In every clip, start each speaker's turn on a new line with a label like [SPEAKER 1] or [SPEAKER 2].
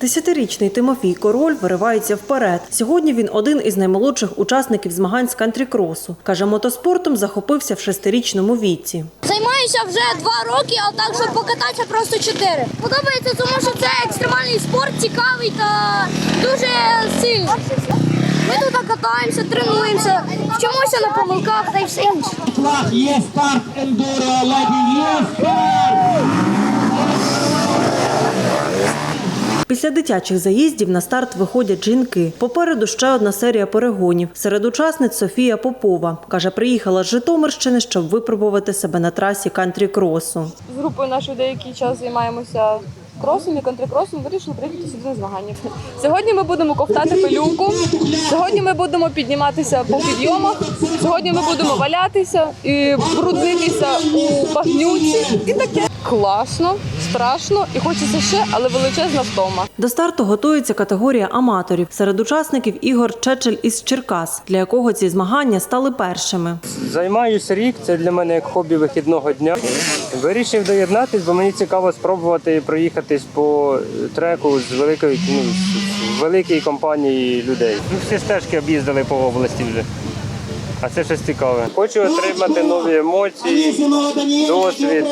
[SPEAKER 1] Десятирічний Тимофій Король виривається вперед. Сьогодні він один із наймолодших учасників змагань з кантрі-кросу. Каже, мотоспортом захопився в шестирічному віці.
[SPEAKER 2] Займаюся вже два роки, а так, щоб покататися просто чотири. Подобається, тому що це екстремальний спорт, цікавий та дуже сильний. Ми тут катаємося, тренуємося, вчимося на помилках та й все інше.
[SPEAKER 3] Є старт ендуро, леді є старт!
[SPEAKER 1] Після дитячих заїздів на старт виходять жінки. Попереду ще одна серія перегонів. Серед учасниць Софія Попова. Каже, приїхала з Житомирщини, щоб випробувати себе на трасі кантрі-кросу.
[SPEAKER 4] з групою нашою деякий час займаємося кросом і контркросом, вирішили приїхати сюди на змагання. Сьогодні ми будемо ковтати пилюку, сьогодні ми будемо підніматися по підйомах, сьогодні ми будемо валятися і бруднитися у багнюці. І таке класно, страшно і хочеться ще, але величезна втома.
[SPEAKER 1] До старту готується категорія аматорів. Серед учасників Ігор Чечель із Черкас, для якого ці змагання стали першими.
[SPEAKER 5] Займаюся рік, це для мене як хобі вихідного дня. Вирішив доєднатись, бо мені цікаво спробувати проїхатись по треку з великої ну, з великої компанії людей. Ну, всі стежки об'їздили по області вже. А це щось цікаве. Хочу отримати нові емоції Досвід.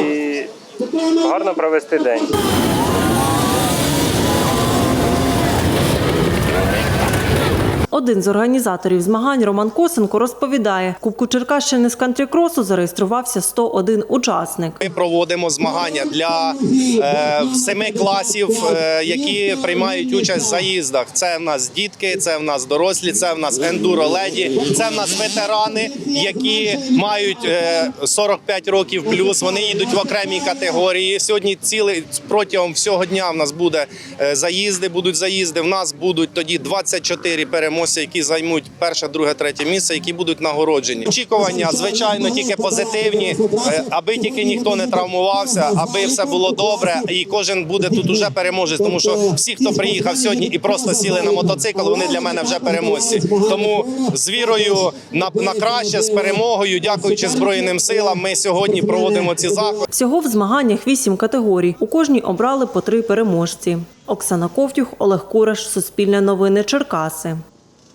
[SPEAKER 5] і гарно провести день.
[SPEAKER 1] Один з організаторів змагань Роман Косенко розповідає, Кубку Черкащини з кантрі-кросу зареєструвався 101 учасник.
[SPEAKER 6] Ми проводимо змагання для е, семи класів, е, які приймають участь в заїздах. Це в нас дітки, це в нас дорослі, це в нас ендуро леді, це в нас ветерани, які мають е, 45 років плюс. Вони їдуть в окремій категорії. Сьогодні цілий протягом всього дня в нас буде е, заїзди. Будуть заїзди. В нас будуть тоді 24 переможці, які займуть перше, друге, третє місце, які будуть нагороджені. Очікування, звичайно, тільки позитивні, е, аби тільки ніхто не травмувався, аби все було добре, і кожен буде тут уже переможець. Тому що всі, хто приїхав сьогодні і просто сіли на мотоцикл, вони для мене вже переможці. Тому з вірою на, на краще, з перемогою, дякуючи Збройним силам, ми сьогодні проводимо ці заходи.
[SPEAKER 1] Всього в змаганнях вісім категорій. У кожній обрали по три переможці. Оксана Ковтюх, Олег Кураш, Суспільне новини Черкаси.